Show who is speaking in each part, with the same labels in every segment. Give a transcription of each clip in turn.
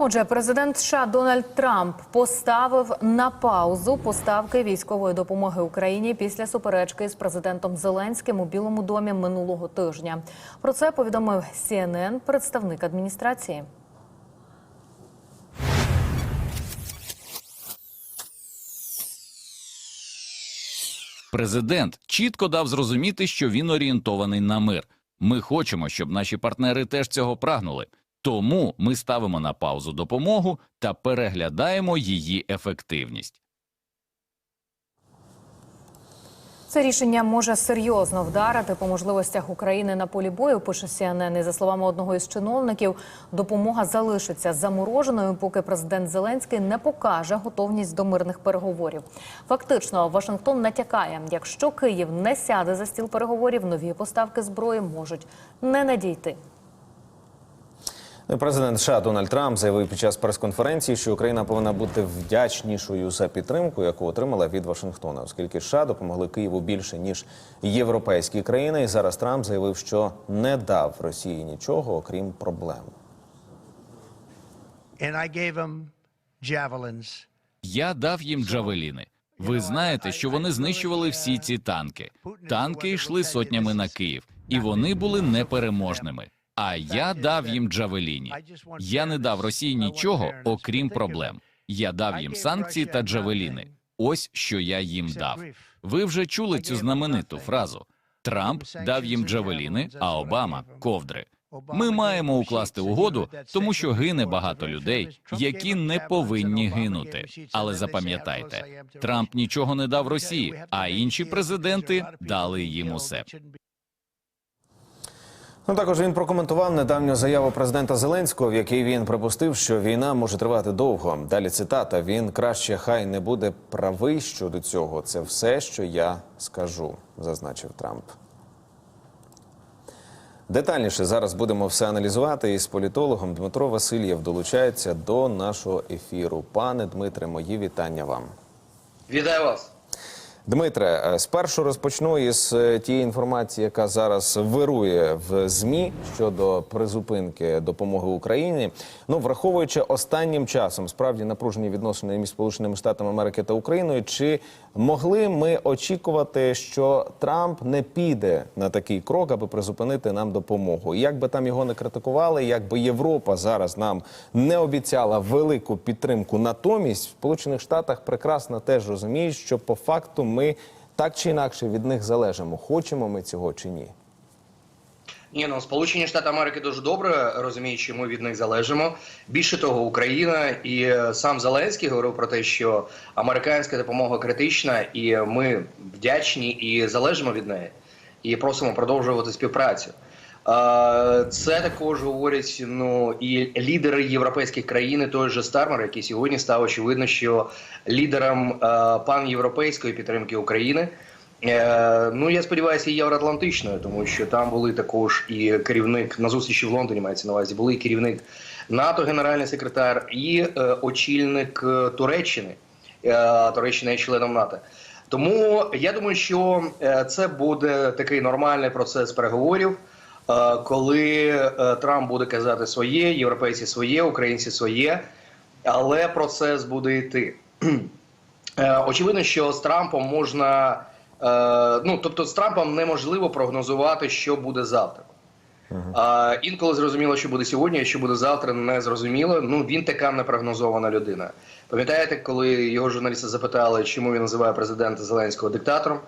Speaker 1: Отже, президент США Дональд Трамп поставив на паузу поставки військової допомоги Україні після суперечки з президентом Зеленським у Білому домі минулого тижня. Про це повідомив CNN представник адміністрації.
Speaker 2: Президент чітко дав зрозуміти, що він орієнтований на мир. Ми хочемо, щоб наші партнери теж цього прагнули. Тому ми ставимо на паузу допомогу та переглядаємо її ефективність.
Speaker 1: Це рішення може серйозно вдарити по можливостях України на полі бою. Пише CNN. І за словами одного із чиновників, допомога залишиться замороженою, поки президент Зеленський не покаже готовність до мирних переговорів. Фактично, Вашингтон натякає, якщо Київ не сяде за стіл переговорів, нові поставки зброї можуть не надійти.
Speaker 3: Ну, Президент США Дональд Трамп заявив під час прес-конференції, що Україна повинна бути вдячнішою за підтримку, яку отримала від Вашингтона, оскільки США допомогли Києву більше ніж європейські країни. І зараз Трамп заявив, що не дав Росії нічого, окрім проблем.
Speaker 4: and I gave them javelins.
Speaker 2: Я дав їм джавеліни. Ви знаєте, що вони знищували всі ці танки. Танки йшли сотнями на Київ, і вони були непереможними. А я дав їм джавеліні. Я не дав Росії нічого, окрім проблем. Я дав їм санкції та джавеліни. Ось що я їм дав. Ви вже чули цю знамениту фразу. Трамп дав їм джавеліни, а Обама ковдри. Ми маємо укласти угоду, тому що гине багато людей, які не повинні гинути. Але запам'ятайте, Трамп нічого не дав Росії, а інші президенти дали їм усе.
Speaker 3: Ну також він прокоментував недавню заяву президента Зеленського, в якій він припустив, що війна може тривати довго. Далі цитата: він краще хай не буде правий щодо цього. Це все, що я скажу, зазначив Трамп. Детальніше зараз будемо все аналізувати із політологом Дмитро Васильєв долучається до нашого ефіру. Пане Дмитре, мої вітання вам.
Speaker 5: Вітаю вас.
Speaker 3: Дмитре, е, спершу розпочну із е, тієї інформації, яка зараз вирує в змі щодо призупинки допомоги Україні. Ну, враховуючи останнім часом справді напружені відносини між Сполученими Штатами Америки та Україною, чи могли ми очікувати, що Трамп не піде на такий крок, аби призупинити нам допомогу? І Як би там його не критикували, як би Європа зараз нам не обіцяла велику підтримку, натомість в Сполучених Штатах прекрасно теж розуміють, що по факту ми так чи інакше від них залежимо, хочемо ми цього чи ні.
Speaker 5: Ні, ну Сполучені Штати Америки дуже добре розуміють, що ми від них залежимо. Більше того, Україна і е, сам Зеленський говорив про те, що американська допомога критична, і ми вдячні і залежимо від неї, і просимо продовжувати співпрацю. Це також говорять ну і лідери європейських країн, той же Стармер, який сьогодні став очевидно, що лідером е, панєвропейської підтримки України. Е, ну я сподіваюся, і євроатлантичною, тому що там були також і керівник на зустрічі в Лондоні. Мається на увазі, були і керівник НАТО, генеральний секретар, і е, очільник е, Туреччини. Туреччина є членом НАТО. Тому я думаю, що це буде такий нормальний процес переговорів, коли е, Трамп буде казати своє, європейці своє, українці своє, але процес буде йти. Е, Очевидно, що з Трампом можна. Е, ну, тобто, з Трампом неможливо прогнозувати, що буде завтра. А, інколи зрозуміло, що буде сьогодні, а що буде завтра, не зрозуміло. Ну він така непрогнозована людина. Пам'ятаєте, коли його журналісти запитали, чому він називає президента Зеленського диктатором?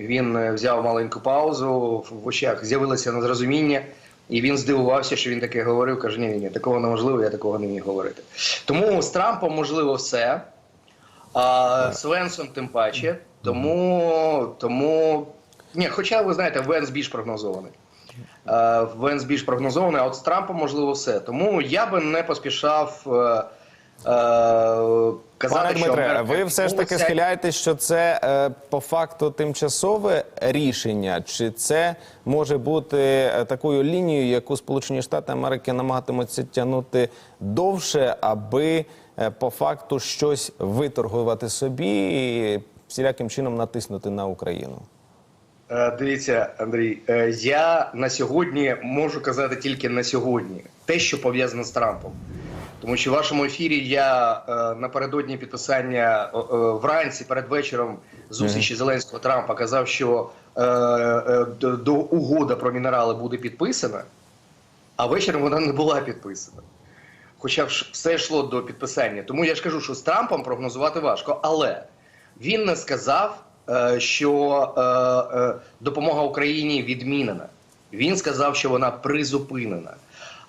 Speaker 5: Він е, взяв маленьку паузу в очах, з'явилося незрозуміння, і він здивувався, що він таке говорив. каже: ні, ні, ні, такого неможливо, я такого не міг говорити. Тому з Трампом можливо все. А з Венсом тим паче. Тому, тому ні, хоча ви знаєте, Венс більш прогнозований. Е, Венс більш прогнозований, а от з Трампом можливо все. Тому я би не поспішав е, казати,
Speaker 3: Пане Дмитре, ви все ж таки схиляєтесь, що це е, по факту тимчасове рішення, чи це може бути е, такою лінією, яку Сполучені Штати Америки намагатимуться тягнути довше, аби е, по факту щось виторгувати собі і всіляким чином натиснути на Україну?
Speaker 5: Е, Дивіться, Андрій, е, я на сьогодні можу казати тільки на сьогодні те, що пов'язане з Трампом. Тому що в вашому ефірі я е, напередодні підписання е, вранці перед вечором зустрічі Зеленського Трампа казав, що е, е, до, угода про мінерали буде підписана, а вечором вона не була підписана. Хоча все йшло до підписання. Тому я ж кажу, що з Трампом прогнозувати важко. Але він не сказав, е, що е, е, допомога Україні відмінена. Він сказав, що вона призупинена.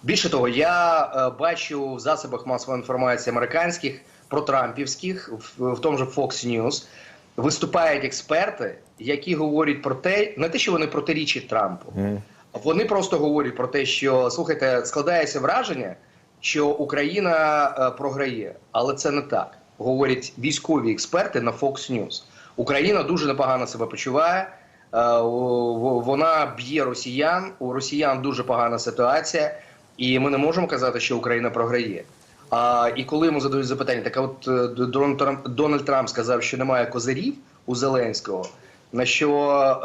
Speaker 5: Більше того, я е, бачу в засобах масової інформації американських, протрампівських, в, в тому же Fox News, виступають експерти, які говорять про те, не те, що вони протирічать Трампу, вони просто говорять про те, що слухайте, складається враження, що Україна е, програє, але це не так. Говорять військові експерти на Fox News. Україна дуже непогано себе почуває. е, Вона б'є росіян. У росіян дуже погана ситуація, і ми не можемо казати, що Україна програє. А і коли йому задають запитання, так от е, Дональд Трамп, Дональд Трамп сказав, що немає козирів у Зеленського. На що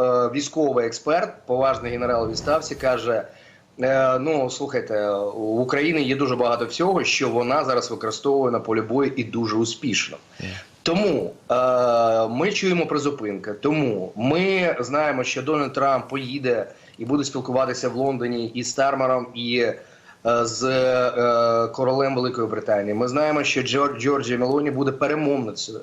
Speaker 5: е, військовий експерт, поважний генерал у відставці, каже: е, ну слухайте, у України є дуже багато всього, що вона зараз використовує на полі бою і дуже успішно. Тому е, ми чуємо призупинка. Тому ми знаємо, що Дональд Трамп поїде і буде спілкуватися в Лондоні із Стармером і з е, королем Великої Британії. Ми знаємо, що Джор, Джорджія Мелоні буде перемовницею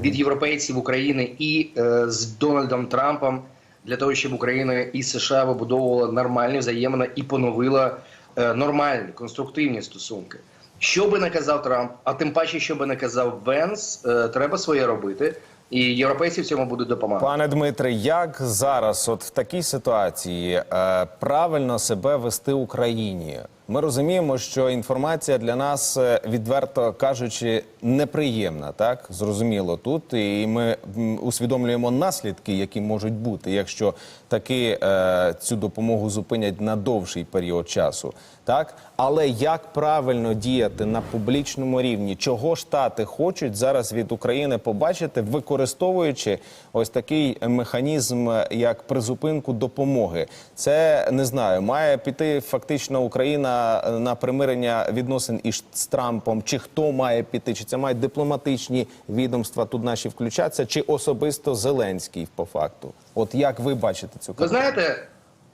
Speaker 5: від європейців України і е, з Дональдом Трампом для того, щоб Україна і США вибудовувала нормальні взаємини і поновила е, нормальні конструктивні стосунки. Що би не казав Трамп, а тим паче, що би не казав Венс, е, треба своє робити, і європейці в цьому будуть допомагати.
Speaker 3: Пане Дмитре, як зараз, от в такій ситуації, е, правильно себе вести Україні? Ми розуміємо, що інформація для нас, е, відверто кажучи, неприємна, так зрозуміло тут, і ми усвідомлюємо наслідки, які можуть бути, якщо таки е, цю допомогу зупинять на довший період часу. Так, але як правильно діяти на публічному рівні? Чого штати хочуть зараз від України побачити, використовуючи ось такий механізм, е, як призупинку допомоги? Це не знаю, має піти фактично Україна на примирення відносин із Трампом, чи хто має піти, чи це мають дипломатичні відомства тут наші включатися, чи особисто Зеленський по факту? От як ви бачите цю
Speaker 5: Ви знаєте,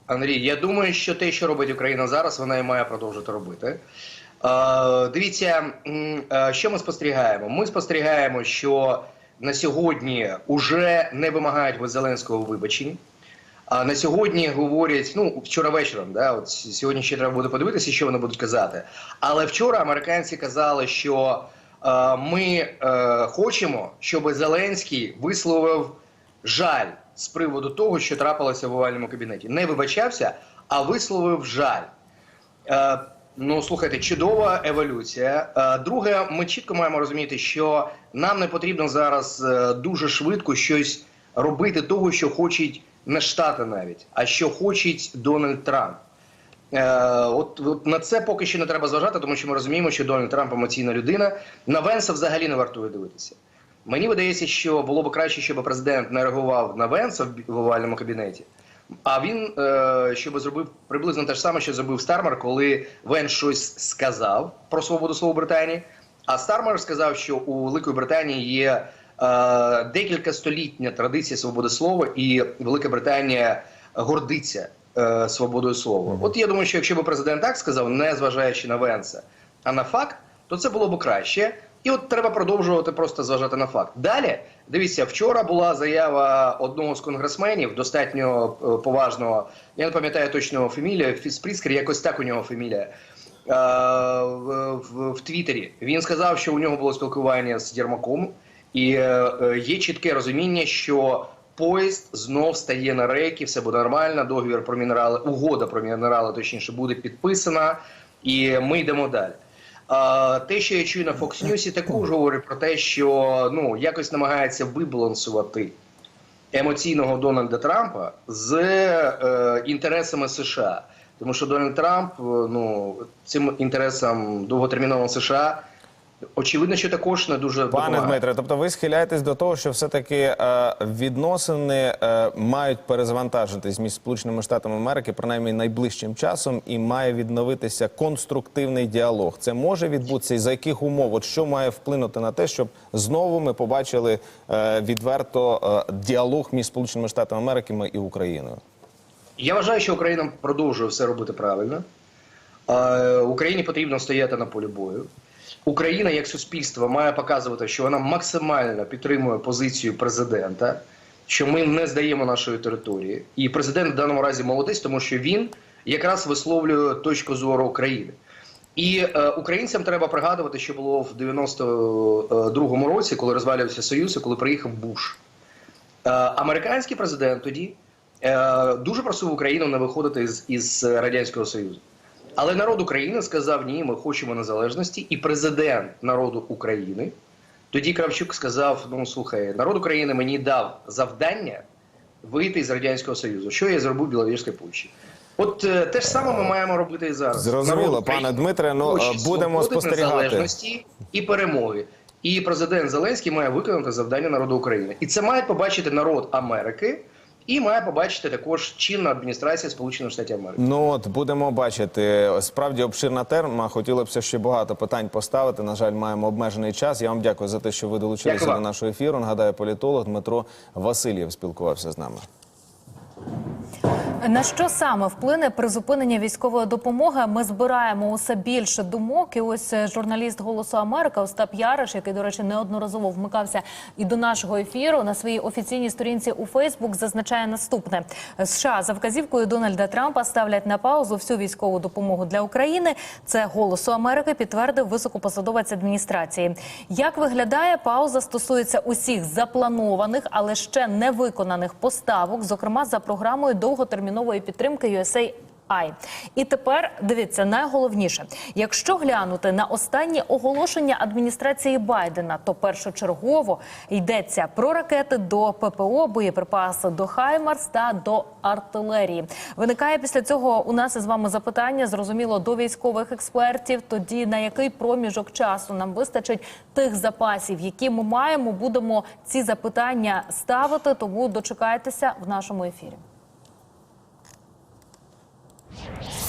Speaker 5: Андрій, я думаю, що те, що робить Україна зараз, вона і має продовжити робити. Е, дивіться, що ми спостерігаємо? Ми спостерігаємо, що на сьогодні вже не вимагають від Зеленського вибачень. А на сьогодні говорять, ну вчора вечором, да, от сьогодні ще треба буде подивитися, що вони будуть казати. Але вчора американці казали, що е, ми е, хочемо, щоб Зеленський висловив жаль з приводу того, що трапилося в овальному кабінеті. Не вибачався, а висловив жаль. Е, ну, слухайте, чудова еволюція. Е, друге, ми чітко маємо розуміти, що нам не потрібно зараз е, дуже швидко щось робити того, що хочуть не штати навіть, а що хоче Дональд Трамп. Е, от, от на це поки що не треба зважати, тому що ми розуміємо, що Дональд Трамп емоційна людина. На Венса взагалі не вартує дивитися. Мені видається, що було б краще, щоб президент не реагував на Венса в овальному кабінеті. А він е, щоб зробив приблизно те ж саме, що зробив Стармер, коли Вен щось сказав про свободу слова Британії. А Стармер сказав, що у Великої Британії є декілька столітня традиція свободи слова, і Велика Британія гордиться е, свободою слова. От я думаю, що якщо б президент так сказав, не зважаючи на Венса, а на факт, то це було б краще. І от треба продовжувати просто зважати на факт. Далі дивіться, вчора була заява одного з конгресменів, достатньо е, поважного. Я не пам'ятаю точно фамілію, Фіспріскер, якось так у нього фамілія. е, В, в, в Твіттері він сказав, що у нього було спілкування з Єрмаком, і е, е, є чітке розуміння, що поїзд знов стає на рейки, все буде нормально. Договір про мінерали, угода про мінерали, точніше, буде підписана, і ми йдемо далі. А, те, що я чую на Fox News, також говорить про те, що ну якось намагається вибалансувати емоційного Дональда Трампа з е, інтересами США. Тому що Дональд Трамп е, ну цим інтересам довготерміновим США очевидно, що також не дуже
Speaker 3: Пане
Speaker 5: допомагає.
Speaker 3: Дмитре, тобто ви схиляєтесь до того, що все-таки е, відносини е, мають перезавантажитись між Сполученими Штатами Америки, принаймні найближчим часом, і має відновитися конструктивний діалог. Це може відбутися і за яких умов? От що має вплинути на те, щоб знову ми побачили е, відверто е, діалог між Сполученими Штатами Америки і Україною?
Speaker 5: Я вважаю, що Україна продовжує все робити правильно. Е, Україні потрібно стояти на полі бою. Україна як суспільство має показувати, що вона максимально підтримує позицію президента, що ми не здаємо нашої території. І президент в даному разі молодець, тому що він якраз висловлює точку зору України. І е, українцям треба пригадувати, що було в 92-му році, коли розвалювався Союз, і коли приїхав Буш. Е, американський президент тоді е, дуже просив Україну не виходити із, із Радянського Союзу. Але народ України сказав: ні, ми хочемо незалежності. І президент народу України тоді Кравчук сказав: Ну слухай, народ України мені дав завдання вийти з Радянського Союзу. Що я зробив в Біловірській Польщі? От е, те ж саме ми маємо робити і зараз.
Speaker 3: Зрозуміло, пане Дмитре, ну, е, будемо спостерігати.
Speaker 5: незалежності і перемоги. І президент Зеленський має виконати завдання народу України. І це має побачити народ Америки, і має побачити також чинна адміністрація Сполучених Штатів Америки.
Speaker 3: Ну от будемо бачити. Справді обширна терма. Хотілося б ще багато питань поставити. На жаль, маємо обмежений час. Я вам дякую за те, що ви долучилися
Speaker 5: Дякую
Speaker 3: до нашого ефіру. Нагадаю, політолог Дмитро Васильєв спілкувався з нами.
Speaker 1: На що саме вплине призупинення військової допомоги? Ми збираємо усе більше думок. І ось е, журналіст Голосу Америка Остап Яриш, який, до речі, неодноразово вмикався і до нашого ефіру на своїй офіційній сторінці у Фейсбук, зазначає наступне: США за вказівкою Дональда Трампа ставлять на паузу всю військову допомогу для України. Це Голосу Америки підтвердив високопосадовець адміністрації. Як виглядає пауза стосується усіх запланованих, але ще не виконаних поставок, зокрема за програмою довготермінової підтримки USA Ай. І тепер дивіться найголовніше, якщо глянути на останні оголошення адміністрації Байдена, то першочергово йдеться про ракети до ППО, боєприпаси до Хаймарс та до артилерії. Виникає після цього у нас із вами запитання, зрозуміло, до військових експертів. Тоді на який проміжок часу нам вистачить тих запасів, які ми маємо, будемо ці запитання ставити. Тому дочекайтеся в нашому ефірі. Yes.